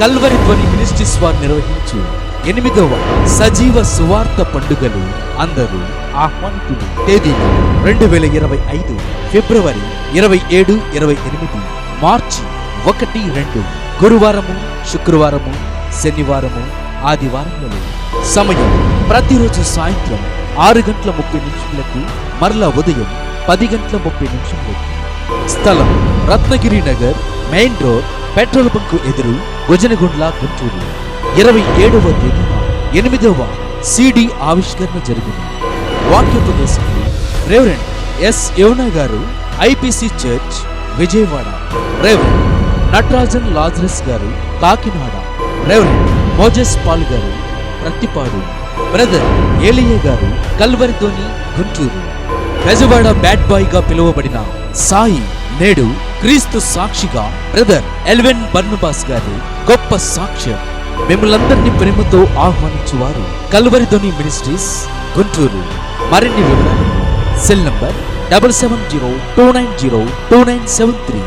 Calvary ధ్వని ministries వారు నిర్వహించు. ఎనిమిదవ సజీవ సువార్త పండుగలు అందరూ ఆహ్వానితులు. తేదీలు రెండు వేల ఇరవై ఐదు ఫిబ్రవరి ఇరవై ఏడు ఇరవై ఎనిమిది మార్చి ఒకటి రెండు గురువారము శుక్రవారము శనివారము ఆదివారములలో. సమయం ప్రతిరోజు సాయంత్రం ఆరు గంటల ముప్పై నిమిషములకు మరలా ఉదయం పది గంటల ముప్పై నిమిషములకు. స్థలం Ratnagiri Nagar main road petrol bunk ఎదురు గుజనగుండ్ల గుంటూరు. ఇరవై ఏడవ తేదీన ఎనిమిదవ సిడి ఆవిష్కరణ జరిగింది. వాక్యోపదేశకులు రెవరెండ్ ఎస్. యోనా గారు IPC church Vijayawada. Reverend Natarajan Lazarus గారు కాకినాడ. రెవరెండ్ మోజెస్ పాల్ గారు ప్రత్తిపాడు. బ్రదర్ ఏలియ గారు కల్వరితోని గుంటూరు. బెజవాడ బ్యాట్ బాయ్గా పిలువబడిన సాయి నేడు క్రీస్తు సాక్షిగా బ్రదర్ ఎల్వెన్ బర్నుబాస్ గారి గొప్ప సాక్ష్యం మిమ్మల్ందరినీ ప్రేమతో ఆహ్వానించువారు కల్వరిధోని మినిస్ట్రీస్ గుంటూరు. మరిన్ని వివరాలు cell number double seven zero two nine zero two nine seven three.